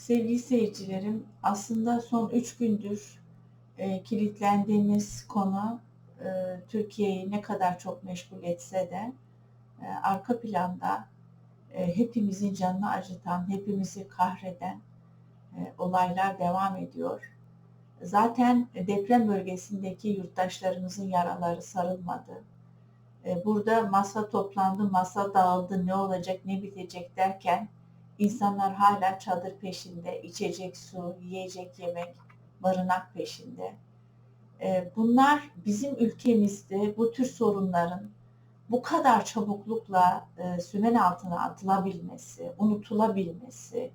Sevgili seyircilerim, aslında son üç gündür e, kilitlendiğimiz konu e, Türkiye'yi ne kadar çok meşgul etse de e, arka planda e, hepimizin canını acıtan, hepimizi kahreden e, olaylar devam ediyor. Zaten deprem bölgesindeki yurttaşlarımızın yaraları sarılmadı. E, burada masa toplandı, masa dağıldı, ne olacak, ne bitecek derken İnsanlar hala çadır peşinde, içecek su, yiyecek yemek, barınak peşinde. Ee, bunlar bizim ülkemizde bu tür sorunların bu kadar çabuklukla e, sümen altına atılabilmesi, unutulabilmesi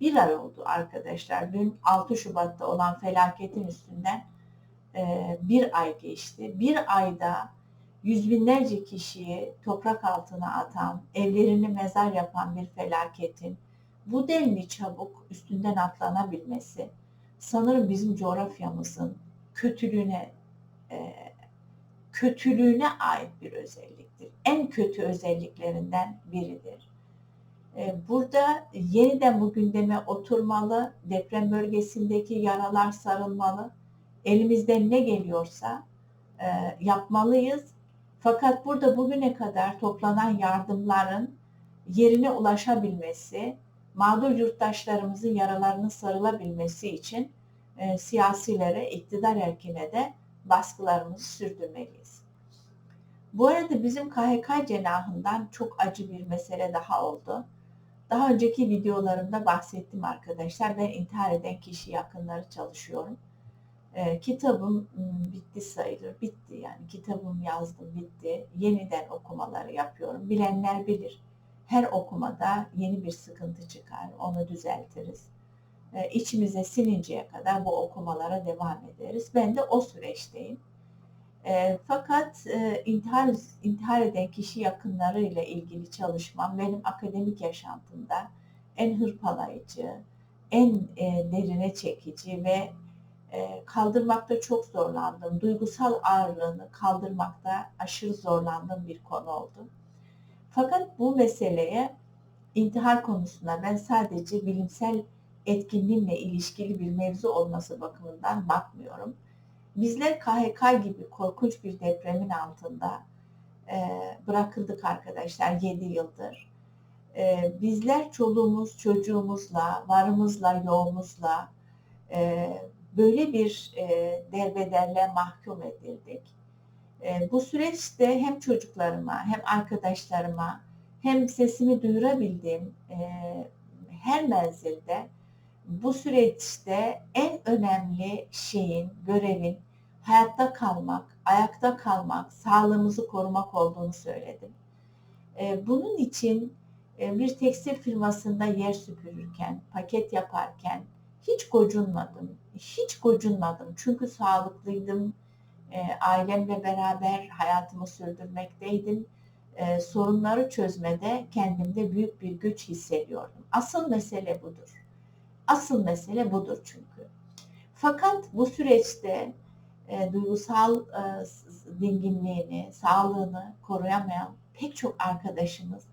bir ay oldu arkadaşlar. Dün 6 Şubat'ta olan felaketin üstünden e, bir ay geçti. Bir ayda yüz binlerce kişiyi toprak altına atan, evlerini mezar yapan bir felaketin bu denli çabuk üstünden atlanabilmesi sanırım bizim coğrafyamızın kötülüğüne e, kötülüğüne ait bir özelliktir. En kötü özelliklerinden biridir. E, burada yeniden bu gündeme oturmalı, deprem bölgesindeki yaralar sarılmalı, elimizden ne geliyorsa e, yapmalıyız. Fakat burada bugüne kadar toplanan yardımların yerine ulaşabilmesi, mağdur yurttaşlarımızın yaralarının sarılabilmesi için e, siyasilere, iktidar erkine de baskılarımızı sürdürmeliyiz. Bu arada bizim KHK cenahından çok acı bir mesele daha oldu. Daha önceki videolarımda bahsettim arkadaşlar. Ben intihar eden kişi yakınları çalışıyorum. E, kitabım bitti sayılır. Bitti yani. Kitabım yazdım bitti. Yeniden okumaları yapıyorum. Bilenler bilir her okumada yeni bir sıkıntı çıkar. Onu düzeltiriz. E, içimize sininceye kadar bu okumalara devam ederiz. Ben de o süreçteyim. E, fakat e, intihar, intihar eden kişi yakınları ile ilgili çalışmam benim akademik yaşantımda en hırpalayıcı, en e, derine çekici ve e, kaldırmakta çok zorlandım. Duygusal ağırlığını kaldırmakta aşırı zorlandığım bir konu oldu. Fakat bu meseleye intihar konusunda ben sadece bilimsel etkinliğimle ilişkili bir mevzu olması bakımından bakmıyorum. Bizler KHK gibi korkunç bir depremin altında e, bırakıldık arkadaşlar 7 yıldır. E, bizler çoluğumuz, çocuğumuzla, varımızla, yoğumuzla e, böyle bir derbederle mahkum edildik e, bu süreçte hem çocuklarıma hem arkadaşlarıma hem sesimi duyurabildiğim e, her menzilde bu süreçte en önemli şeyin, görevin hayatta kalmak, ayakta kalmak, sağlığımızı korumak olduğunu söyledim. E, bunun için e, bir tekstil firmasında yer süpürürken, paket yaparken hiç gocunmadım. Hiç gocunmadım. Çünkü sağlıklıydım, e, ailemle beraber hayatımı sürdürmekteydim. E, sorunları çözmede kendimde büyük bir güç hissediyordum. Asıl mesele budur. Asıl mesele budur çünkü. Fakat bu süreçte e, duygusal e, dinginliğini, sağlığını koruyamayan pek çok arkadaşımız,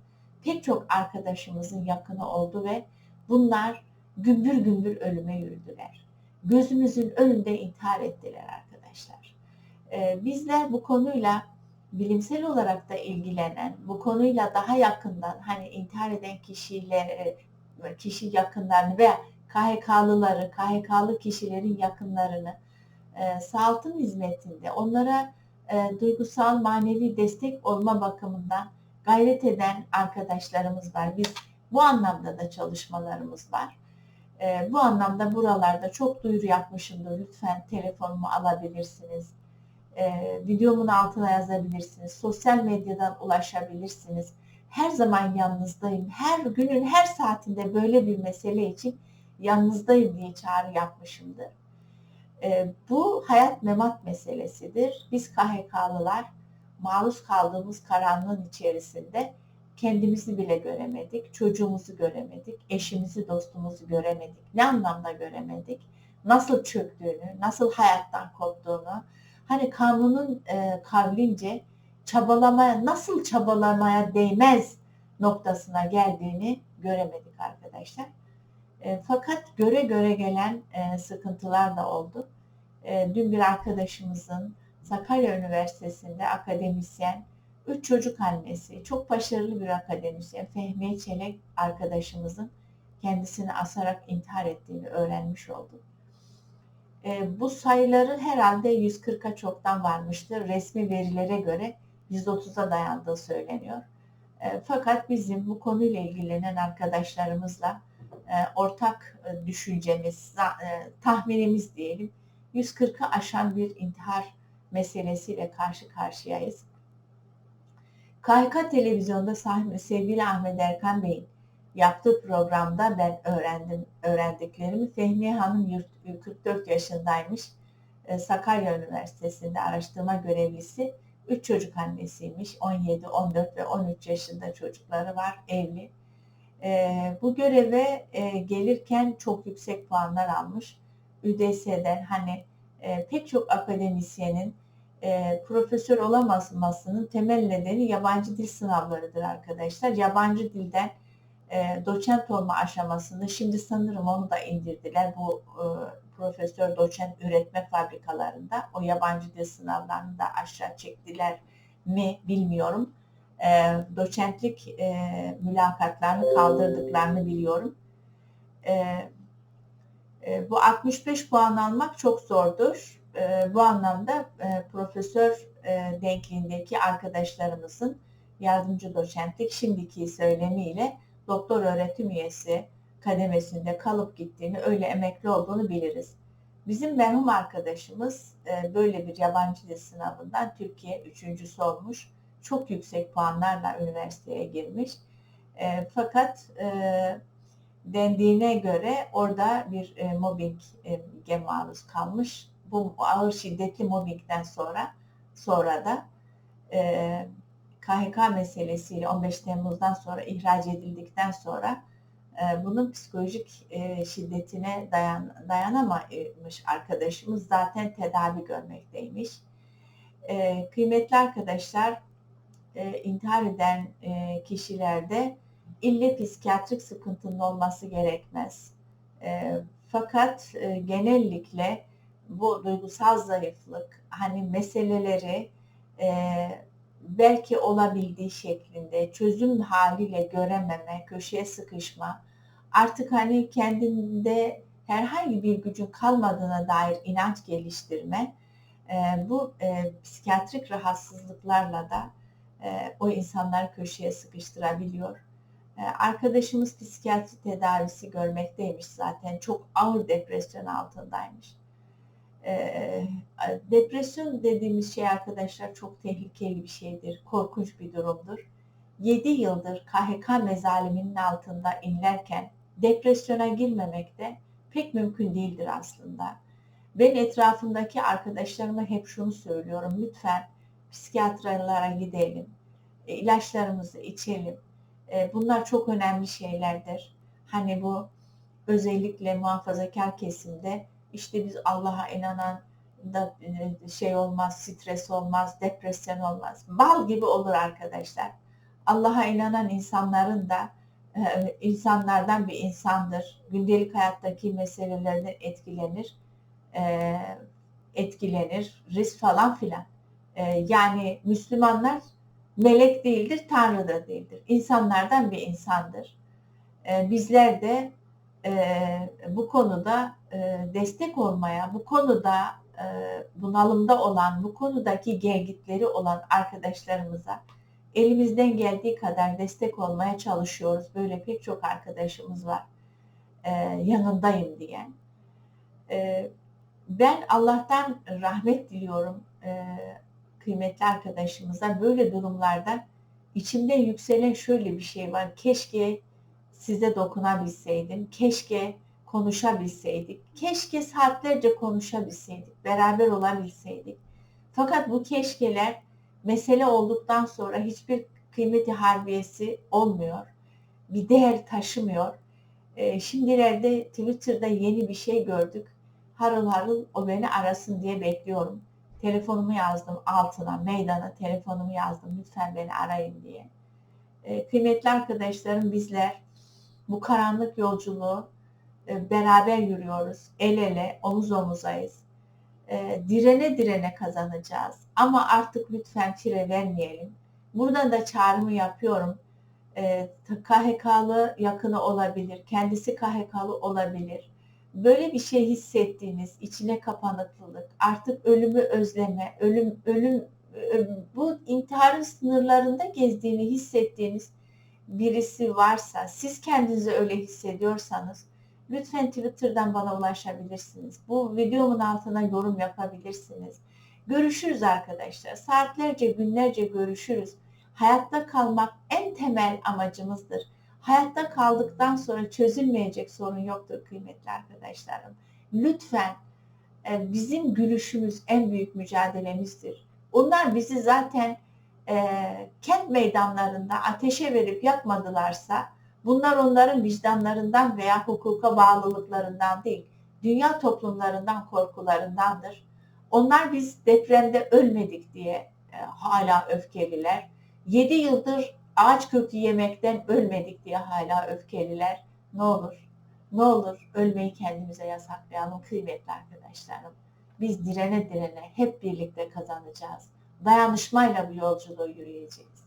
pek çok arkadaşımızın yakını oldu ve bunlar gümbür gümbür ölüme yürüdüler. Gözümüzün önünde intihar ettiler arkadaşlar. Ee, bizler bu konuyla bilimsel olarak da ilgilenen, bu konuyla daha yakından hani intihar eden kişiyle kişi yakınlarını ve KHK'lıları, KHK'lı kişilerin yakınlarını e, hizmetinde onlara e, duygusal manevi destek olma bakımından gayret eden arkadaşlarımız var. Biz bu anlamda da çalışmalarımız var. E, bu anlamda buralarda çok duyuru yapmışımdır. Lütfen telefonumu alabilirsiniz e, videomun altına yazabilirsiniz. Sosyal medyadan ulaşabilirsiniz. Her zaman yanınızdayım. Her günün her saatinde böyle bir mesele için yanınızdayım diye çağrı yapmışımdır. E, bu hayat memat meselesidir. Biz KHK'lılar maruz kaldığımız karanlığın içerisinde kendimizi bile göremedik, çocuğumuzu göremedik, eşimizi, dostumuzu göremedik. Ne anlamda göremedik? Nasıl çöktüğünü, nasıl hayattan koptuğunu, hani kanunun e, kavlince çabalamaya nasıl çabalamaya değmez noktasına geldiğini göremedik arkadaşlar. E, fakat göre göre gelen e, sıkıntılar da oldu. E, dün bir arkadaşımızın Sakarya Üniversitesi'nde akademisyen, üç çocuk annesi, çok başarılı bir akademisyen Fehmiye Çelek arkadaşımızın kendisini asarak intihar ettiğini öğrenmiş olduk. E, bu sayıları herhalde 140'a çoktan varmıştır. Resmi verilere göre 130'a dayandığı söyleniyor. E, fakat bizim bu konuyla ilgilenen arkadaşlarımızla e, ortak e, düşüncemiz, e, tahminimiz diyelim 140'ı aşan bir intihar meselesiyle karşı karşıyayız. KHK televizyonda sevgili Ahmet Erkan Bey'in yaptığı programda ben öğrendim öğrendiklerimi. Fehmiye Hanım 44 yaşındaymış. Sakarya Üniversitesi'nde araştırma görevlisi. 3 çocuk annesiymiş. 17, 14 ve 13 yaşında çocukları var. Evli. Bu göreve gelirken çok yüksek puanlar almış. ÜDS'den hani pek çok akademisyenin profesör olamasının temel nedeni yabancı dil sınavlarıdır arkadaşlar. Yabancı dilden e, doçent olma aşamasında şimdi sanırım onu da indirdiler bu e, profesör doçent üretme fabrikalarında o yabancı dil sınavlarını da aşağı çektiler mi bilmiyorum. E, doçentlik e, mülakatlarını kaldırdıklarını biliyorum. E, e, bu 65 puan almak çok zordur. E, bu anlamda e, profesör e, denkliğindeki arkadaşlarımızın yardımcı doçentlik şimdiki söylemiyle doktor öğretim üyesi kademesinde kalıp gittiğini, öyle emekli olduğunu biliriz. Bizim merhum arkadaşımız e, böyle bir yabancı dil sınavından Türkiye üçüncüsü olmuş. Çok yüksek puanlarla üniversiteye girmiş. E, fakat e, dendiğine göre orada bir mobbinge maruz kalmış. Bu ağır şiddetli mobbingden sonra sonra da KHK meselesiyle 15 Temmuz'dan sonra ihraç edildikten sonra e, bunun psikolojik e, şiddetine dayan, dayanamamış arkadaşımız zaten tedavi görmekteymiş. E, kıymetli arkadaşlar, intihar eden kişilerde ille psikiyatrik sıkıntının olması gerekmez. Fakat genellikle bu duygusal zayıflık, hani meseleleri belki olabildiği şeklinde çözüm haliyle görememe, köşeye sıkışma, artık hani kendinde herhangi bir gücün kalmadığına dair inanç geliştirme, e, bu e, psikiyatrik rahatsızlıklarla da e, o insanları köşeye sıkıştırabiliyor. Arkadaşımız psikiyatri tedavisi görmekteymiş zaten. Çok ağır depresyon altındaymış. Ee, depresyon dediğimiz şey arkadaşlar çok tehlikeli bir şeydir. Korkunç bir durumdur. 7 yıldır KHK mezaliminin altında inlerken depresyona girmemek de pek mümkün değildir aslında. Ben etrafımdaki arkadaşlarıma hep şunu söylüyorum. Lütfen psikiyatralara gidelim. E, ilaçlarımızı içelim. E, bunlar çok önemli şeylerdir. Hani bu özellikle muhafazakar kesimde işte biz Allah'a inanan da e, şey olmaz, stres olmaz, depresyon olmaz. Bal gibi olur arkadaşlar. Allah'a inanan insanların da e, insanlardan bir insandır. Gündelik hayattaki meselelerden etkilenir. E, etkilenir. Risk falan filan. Yani Müslümanlar melek değildir, Tanrı da değildir. İnsanlardan bir insandır. Bizler de bu konuda destek olmaya, bu konuda bunalımda olan, bu konudaki gelgitleri olan arkadaşlarımıza elimizden geldiği kadar destek olmaya çalışıyoruz. Böyle pek çok arkadaşımız var yanındayım diyen. Ben Allah'tan rahmet diliyorum kıymetli arkadaşımıza. Böyle durumlarda içimde yükselen şöyle bir şey var. Keşke size dokunabilseydim. Keşke konuşabilseydik. Keşke saatlerce konuşabilseydik. Beraber olabilseydik. Fakat bu keşkeler mesele olduktan sonra hiçbir kıymeti harbiyesi olmuyor. Bir değer taşımıyor. E, şimdilerde Twitter'da yeni bir şey gördük. Harıl harıl o beni arasın diye bekliyorum. Telefonumu yazdım altına, meydana telefonumu yazdım. Lütfen beni arayın diye. E, kıymetli arkadaşlarım bizler bu karanlık yolculuğu e, beraber yürüyoruz. El ele, omuz omuzayız. E, direne direne kazanacağız. Ama artık lütfen fire vermeyelim. Buradan da çağrımı yapıyorum. E, KHK'lı yakını olabilir, kendisi KHK'lı olabilir. Böyle bir şey hissettiğiniz, içine kapanıklılık, artık ölümü özleme, ölüm ölüm e, bu intiharın sınırlarında gezdiğini hissettiğiniz birisi varsa, siz kendinizi öyle hissediyorsanız lütfen Twitter'dan bana ulaşabilirsiniz. Bu videomun altına yorum yapabilirsiniz. Görüşürüz arkadaşlar. Saatlerce, günlerce görüşürüz. Hayatta kalmak en temel amacımızdır. Hayatta kaldıktan sonra çözülmeyecek sorun yoktur kıymetli arkadaşlarım. Lütfen e, bizim gülüşümüz en büyük mücadelemizdir. Onlar bizi zaten e, kent meydanlarında ateşe verip yakmadılarsa bunlar onların vicdanlarından veya hukuka bağlılıklarından değil, dünya toplumlarından korkularındandır. Onlar biz depremde ölmedik diye e, hala öfkeliler. 7 yıldır ağaç kökü yemekten ölmedik diye hala öfkeliler. Ne olur, ne olur ölmeyi kendimize yasaklayalım kıymetli arkadaşlarım. Biz direne direne hep birlikte kazanacağız. Dayanışmayla bu yolculuğu yürüyeceğiz.